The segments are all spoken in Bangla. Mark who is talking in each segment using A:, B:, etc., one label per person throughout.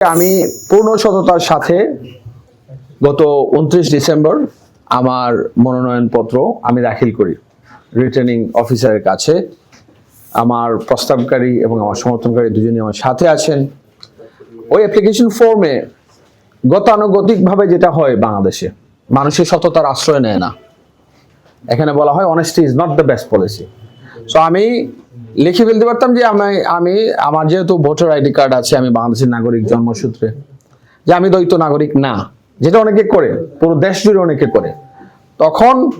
A: আমি পূর্ণ সততার সাথে গত উনত্রিশ ডিসেম্বর আমার মনোনয়নপত্র আমি দাখিল করি। রিটার্নিং অফিসারের কাছে। আমার প্রস্তাবকারী এবং আমার সমর্থনকারী দুজনই আমার সাথে আছেন। ওই অ্যাপ্লিকেশন ফর্মে গতানুগতিকভাবে যেটা হয় বাংলাদেশে, মানুষের সততার আশ্রয় নেয় না। এখানে বলা হয় honesty is not the best policy so আমি লিখে ফেলতে পারতাম যে আমি আমি, আমার যেহেতু ভোটার আইডি কার্ড আছে, আমি বাংলাদেশের নাগরিক জন্মসূত্রে। যে আমি দ্বৈত নাগরিক, না। যেটা অনেকে করে, পুরো দেশ জুড়ে অনেকে করে। তখন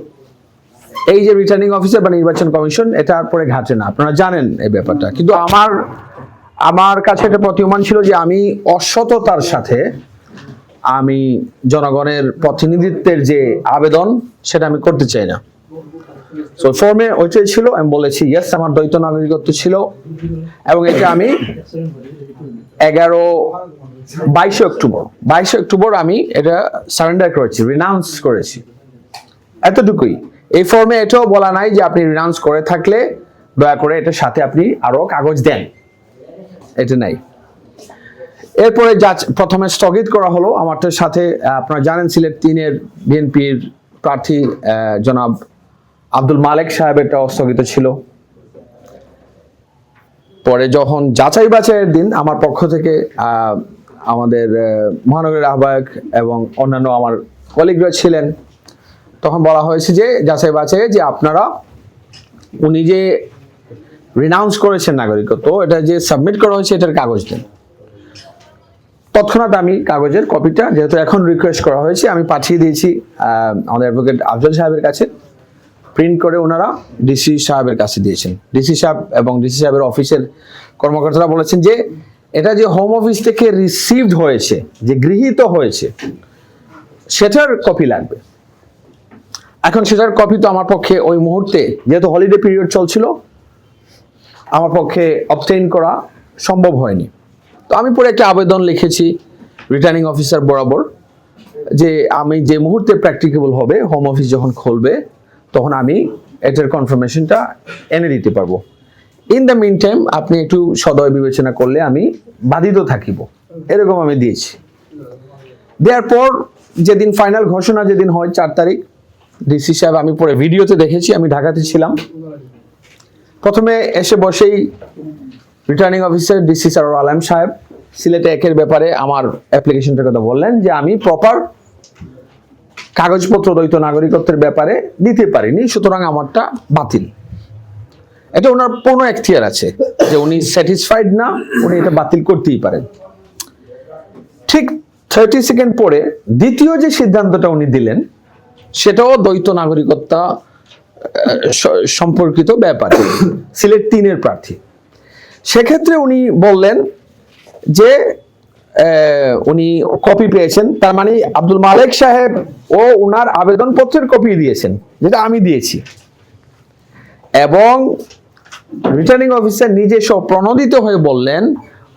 A: এই যে রিটার্নিং অফিসার বা নির্বাচন কমিশন এটার পরে ঘাটে না। আপনারা জানেন এই ব্যাপারটা। কিন্তু আমার আমার কাছে এটা প্রতীয়মান ছিল যে আমি অসততার সাথে আমি জনগণের প্রতিনিধিত্বের যে আবেদন, সেটা আমি করতে চাই না। সো ফর্মে ওইটাই ছিল, আমি বলেছি ইয়েস আমার দ্বৈত নাগরিকত্ব ছিল। এবং এটা আমি এগারো, বাইশে অক্টোবর বাইশে অক্টোবর আমি এটা সারেন্ডার করেছি রিনাউন্স করেছি। এতটুকুই। এই ফর্মে এটাও বলা নাই যে আপনি রিনাউন্স করে থাকলে দয়া করে এটার সাথে আপনি আরও কাগজ দেন। এটা নাই। এরপরে যা প্রথমে স্থগিত করা হলো আমারটার সাথে আপনারা জানেন সিলেট তিনের বিএনপির প্রার্থী জনাব আব্দুল মালেক সাহেবেরটাও অস্থগিত ছিল। পরে যখন যাচাই বাছাইয়ের দিন আমার পক্ষ থেকে আমাদের মহানগরের আহ্বায়ক এবং অন্যান্য আমার কলিগরা ছিলেন। তখন বলা হয়েছে যে, যাচাই বাছাইয়ে যে আপনারা, উনি যে রিনাউন্স করেছেন নাগরিকত্ব, এটা যে সাবমিট করা হয়েছে, এটার কাগজ দেন। তৎক্ষণাৎ আমি কাগজের কপিটা যেহেতু এখন রিকোয়েস্ট করা হয়েছে, আমি পাঠিয়ে দিয়েছি আমাদের অ্যাডভোকেট আফজল সাহেবের কাছে। প্রিন্ট করে ওনারা ডিসি সাহেবের কাছে দিয়েছেন। ডিসি সাহেব এবং ডিসি সাহেবের অফিসের কর্মকর্তারা বলেছেন যে, এটা যে হোম অফিস থেকে রিসিভড হয়েছে, যে গৃহীত হয়েছে, সেটার কপি লাগবে। এখন সেটার কপি তো আমার পক্ষে ওই মুহূর্তে, যেহেতু হলিডে পিরিয়ড চলছিল, আমার পক্ষে অবটেইন করা সম্ভব হয়নি। তো আমি পরে একটা আবেদন লিখেছি রিটার্নিং অফিসার বরাবর, যে আমি যে মুহূর্তে প্র্যাকটিকেবল হবে হোম অফিস যখন খুলবে তখন আমি এটার কনফার্মেশনটা এনে দিতে পারব। ইন দ্য মিন টাইম আপনি একটু সদয় বিবেচনা করলে আমি বাধিত থাকিব। এরকম আমি দিয়েছি। দেওয়ার পর যেদিন ফাইনাল ঘোষণা যেদিন হয় চার তারিখ ডিসি সাহেব, আমি পরে ভিডিওতে দেখেছি, আমি ঢাকাতে ছিলাম। প্রথমে এসে বসেই returning officer DC Sarul Alam সাহেব, সিলেটে একের ব্যাপারে আমার অ্যাপ্লিকেশনটার কথা বললেন যে আমি প্রপার কাগজপত্র দ্বৈত নাগরিকত্বের ব্যাপারে দিতে পারিনি, সুতরাং আমারটা বাতিল। এটা ওনার পূর্ণ এখতিয়ার আছে যে উনি স্যাটিসফাইড না, উনি এটা বাতিল করতেই পারেন। ঠিক থার্টি সেকেন্ড পরে দ্বিতীয় যে সিদ্ধান্তটা উনি দিলেন, সেটাও দ্বৈত নাগরিকত্ব সম্পর্কিত ব্যাপার। সিলেট তিনের প্রার্থী। সেক্ষেত্রে উনি বললেন যে উনি কপি পেয়েছেন। তার মানে আব্দুল মালেক সাহেব ও উনার আবেদনপত্রের কপি দিয়েছেন, যেটা আমি দিয়েছি। এবং রিটার্নিং অফিসার নিজে সব প্রণোদিত হয়ে বললেন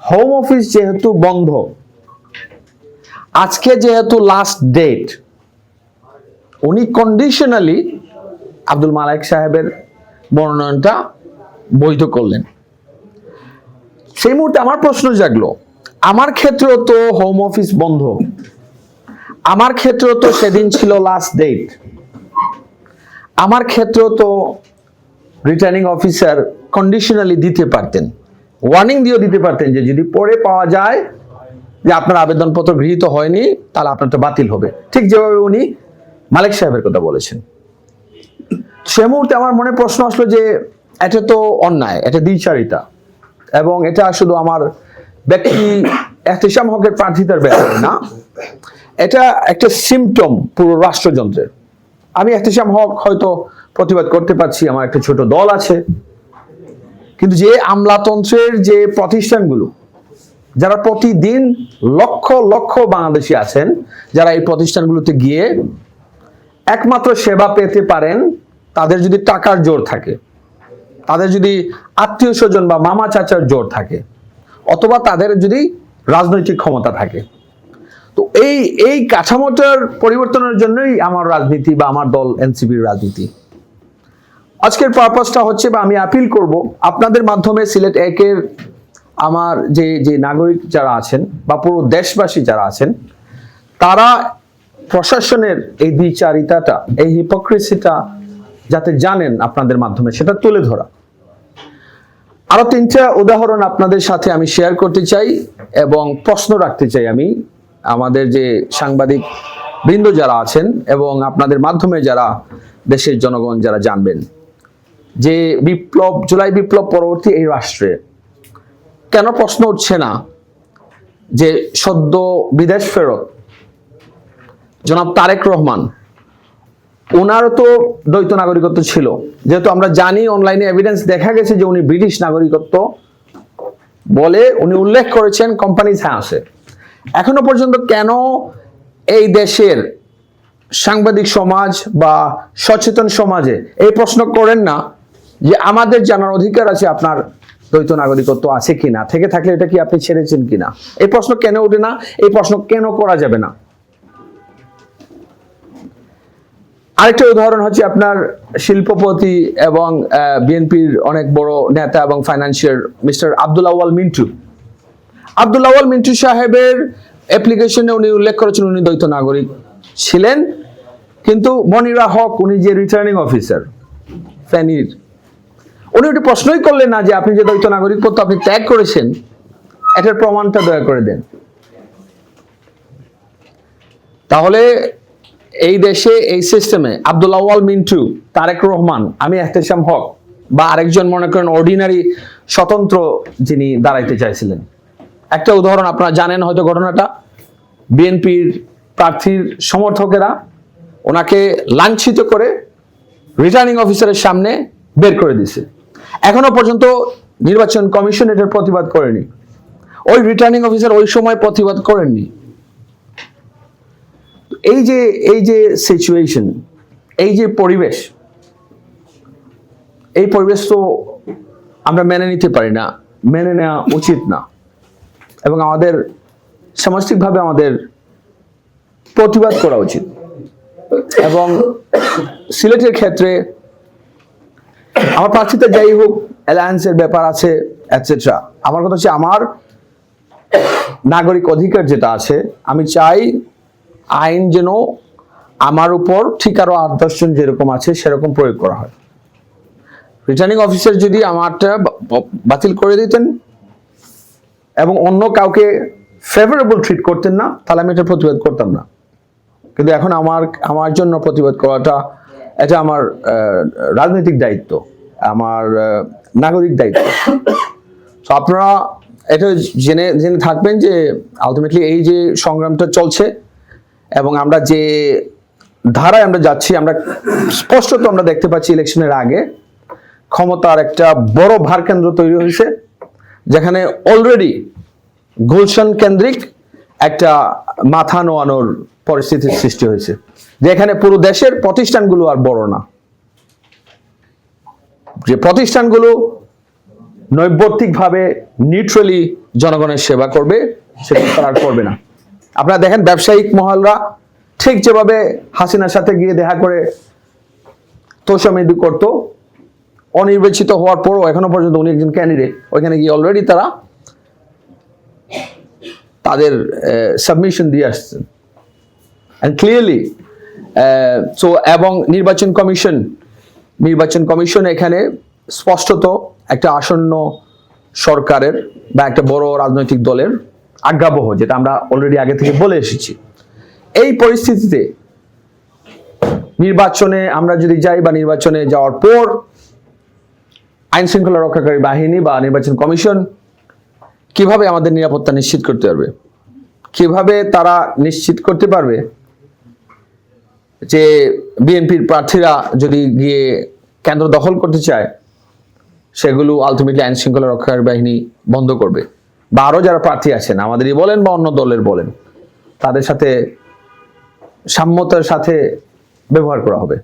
A: হোম অফিস যেহেতু বন্ধ, আজকে যেহেতু লাস্ট ডেট উনি কন্ডিশনালি আব্দুল মালেক সাহেবের মনোনয়নটা বৈধ করলেন। সেই মুহূর্তে আমার প্রশ্ন জাগলো আমার ক্ষেত্রেও তো হোম অফিস বন্ধ। আমার ক্ষেত্রেও তো সেদিন ছিল লাস্ট ডেট আমার ক্ষেত্রেও তো রিটার্নিং অফিসার কন্ডিশনালি দিতে পারতেন। ওয়ার্নিং দিয়েও দিতে পারতেন যে যদি পরে পাওয়া যায় যে আপনার আবেদনপত্র গৃহীত হয়নি, তাহলে আপনারটা বাতিল হবে। ঠিক যেভাবে উনি মালিক সাহেবের কথা বলেছেন। সে মুহূর্তে আমার মনে প্রশ্ন আসলো যে এটা তো অন্যায়, এটা দ্বিচারিতা। এবং এটা শুধু আমার ব্যক্তি এহতেশাম হকের প্রার্থিতার ব্যাপারে না। এটা একটা সিমটম পুরো রাষ্ট্রযন্ত্রের। আমি এহতেশাম হক হয়তো প্রতিবাদ করতে পারছি, আমার একটা ছোট দল আছে। কিন্তু যে আমলাতন্ত্রের যে প্রতিষ্ঠানগুলো, যারা প্রতিদিন লক্ষ লক্ষ বাংলাদেশি আছেন, যারা এই প্রতিষ্ঠানগুলোতে গিয়ে একমাত্র সেবা পেতে পারেন, তাদের যদি টাকার জোর থাকে, তাদের যদি আত্মীয় স্বজন বা মামা চাচার জোর থাকে অথবা তাদের যদি রাজনৈতিক ক্ষমতা থাকে। তো এই এই কাঠামোটার পরিবর্তনের জন্যই আমার রাজনীতি বা আমার দল এনসিপির রাজনীতি। আজকের পারপাসটা হচ্ছে বা আমি আপিল করব আপনাদের মাধ্যমে সিলেট একের আমার যে যে নাগরিক যারা আছেন বা পুরো দেশবাসী যারা আছেন, তারা প্রশাসনের এই দ্বিচারিতাটা, এই হিপোক্রেসিটা যাতে জানেন আপনাদের মাধ্যমে, সেটা তুলে ধরা। আরও তিনটা উদাহরণ আপনাদের সাথে আমি শেয়ার করতে চাই এবং প্রশ্ন রাখতে চাই আমি আমাদের যে সাংবাদিক বৃন্দ যারা আছেন এবং আপনাদের মাধ্যমে যারা দেশের জনগণ যারা জানবেন যে বিপ্লব, জুলাই বিপ্লব পরবর্তী এই রাষ্ট্রে কেন প্রশ্ন উঠছে না যে সদ্য বিদেশ ফেরত জনাব তারেক রহমান ওনারও তো দ্বৈত নাগরিকত্ব ছিল। যেহেতু আমরা জানি অনলাইনে এভিডেন্স দেখা গেছে যে উনি ব্রিটিশ নাগরিকত্ব বলে উনি উল্লেখ করেছেন কোম্পানিজ হাউসে এখনও পর্যন্ত কেন এই দেশের সাংবাদিক সমাজ বা সচেতন সমাজে এই প্রশ্ন করেন না যে আমাদের জানার অধিকার আছে আপনার দ্বৈত নাগরিকত্ব আছে কিনা, থেকে থাকলে এটা কি আপনি ছেড়েছেন কিনা? এই প্রশ্ন কেন ওঠে না? এই প্রশ্ন কেন করা যাবে না? আরেকটা উদাহরণ হচ্ছে আপনার শিল্পপতি এবং বিএনপির অনেক বড় নেতা এবং ফাইন্যান্সিয়াল মিস্টার আব্দুল আওয়াল মিন্টু। আব্দুল আওয়াল মিন্টু সাহেবের অ্যাপ্লিকেশনে উনি উল্লেখ করেছেন, উনি দ্বৈত নাগরিক ছিলেন। কিন্তু মনিরা হক উনি যে রিটার্নিং অফিসার ফ্যানির উনি ওটি প্রশ্নই করলেন না যে আপনি যে দ্বৈত নাগরিকত্ব আপনি ত্যাগ করেছেন, এটার প্রমাণটা দয়া করে দেন। তাহলে এই দেশে, এই সিস্টেমে আব্দুল আওয়াল মিন্টু, তারেক রহমান, আমি এহতেশাম হক বা আরেকজন মনে করেন অর্ডিনারি স্বতন্ত্র যিনি দাঁড়াইতে চাইছিলেন। একটা উদাহরণ আপনারা জানেন হয়তো ঘটনাটা। বিএনপির প্রার্থীর সমর্থকেরা ওনাকে লাঞ্ছিত করে রিটার্নিং অফিসারের সামনে বের করে দিছে। এখনও পর্যন্ত নির্বাচন কমিশন এটার প্রতিবাদ করেনি। ওই রিটার্নিং অফিসার ওই সময় প্রতিবাদ করেননি। এই যে এই যে সিচুয়েশন এই যে পরিবেশ, এই পরিবেশ তো আমরা মেনে নিতে পারি না, মেনে নেওয়া উচিত না। এবং আমাদের সামষ্টিকভাবে আমাদের প্রতিবাদ করা উচিত। এবং সিলেটের ক্ষেত্রে আমার প্রার্থীতে যাই হোক অ্যালায়েন্সের ব্যাপার আছে অ্যাটসেট্রা আমার কথা হচ্ছে, আমার নাগরিক অধিকার যেটা আছে, আমি চাই আইন যেন আমার উপর ঠিক আরও আট দশজন যেরকম আছে সেরকম প্রয়োগ করা হয়। রিটার্নিং অফিসার যদি আমারটা বাতিল করে দিতেন এবং অন্য কাউকে ফেভারেবল ট্রিট করতেন না, তাহলে আমি এটা প্রতিবাদ করতাম না। কিন্তু এখন আমার আমার জন্য প্রতিবাদ করাটা এটা আমার রাজনৈতিক দায়িত্ব, আমার নাগরিক দায়িত্ব। তো আপনারা এটা জেনে জেনে থাকবেন যে আলটিমেটলি এই যে সংগ্রামটা চলছে এবং আমরা যে ধারায় আমরা যাচ্ছি, আমরা স্পষ্টত আমরা দেখতে পাচ্ছি ইলেকশনের আগে ক্ষমতার একটা বড় ভারকেন্দ্র তৈরি হয়েছে, যেখানে অলরেডি গুলশান কেন্দ্রিক একটা মাথা নোয়ানোর পরিস্থিতির সৃষ্টি হয়েছে যেখানে পুরো দেশের প্রতিষ্ঠানগুলো আর বড় না। যে প্রতিষ্ঠানগুলো নৈবর্তিকভাবে নিউট্রালি জনগণের সেবা করবে, সেটা তারা করবে না। আপনারা দেখেন ব্যবসায়িক মহলরা ঠিক যেভাবে হাসিনার সাথে গিয়ে দেখা করে তোষামেদি করতো, অনির্বাচিত হওয়ার পরও এখনও পর্যন্ত উনি একজন ক্যান্ডিডেট ওইখানে গিয়ে অলরেডি তারা তাদের সাবমিশন দিয়ে আসছেন। অ্যান্ড ক্লিয়ারলি সো এবং নির্বাচন কমিশন নির্বাচন কমিশন এখানে স্পষ্টত একটা আসন্ন সরকারের বা একটা বড় রাজনৈতিক দলের আজ্ঞাবহ, যেটা আমরা অলরেডি আগে থেকে বলে এসেছি। এই পরিস্থিতিতে নির্বাচনে আমরা যদি যাই বা নির্বাচনে যাওয়ার পর আইন শৃঙ্খলা রক্ষাকারী বাহিনী বা নির্বাচন কমিশন কীভাবে আমাদের নিরাপত্তা নিশ্চিত করতে পারবে? কীভাবে তারা নিশ্চিত করতে পারবে যে বিএনপির প্রার্থীরা যদি গিয়ে কেন্দ্র দখল করতে চায়, সেগুলো আলটিমেটলি আইন শৃঙ্খলা রক্ষাকারী বাহিনী বন্ধ করবে? বা আরও যারা প্রার্থী আছেন, আমাদেরই বলেন বা অন্য দলের বলেন, তাদের সাথে সাম্যতার সাথে ব্যবহার করা হবে।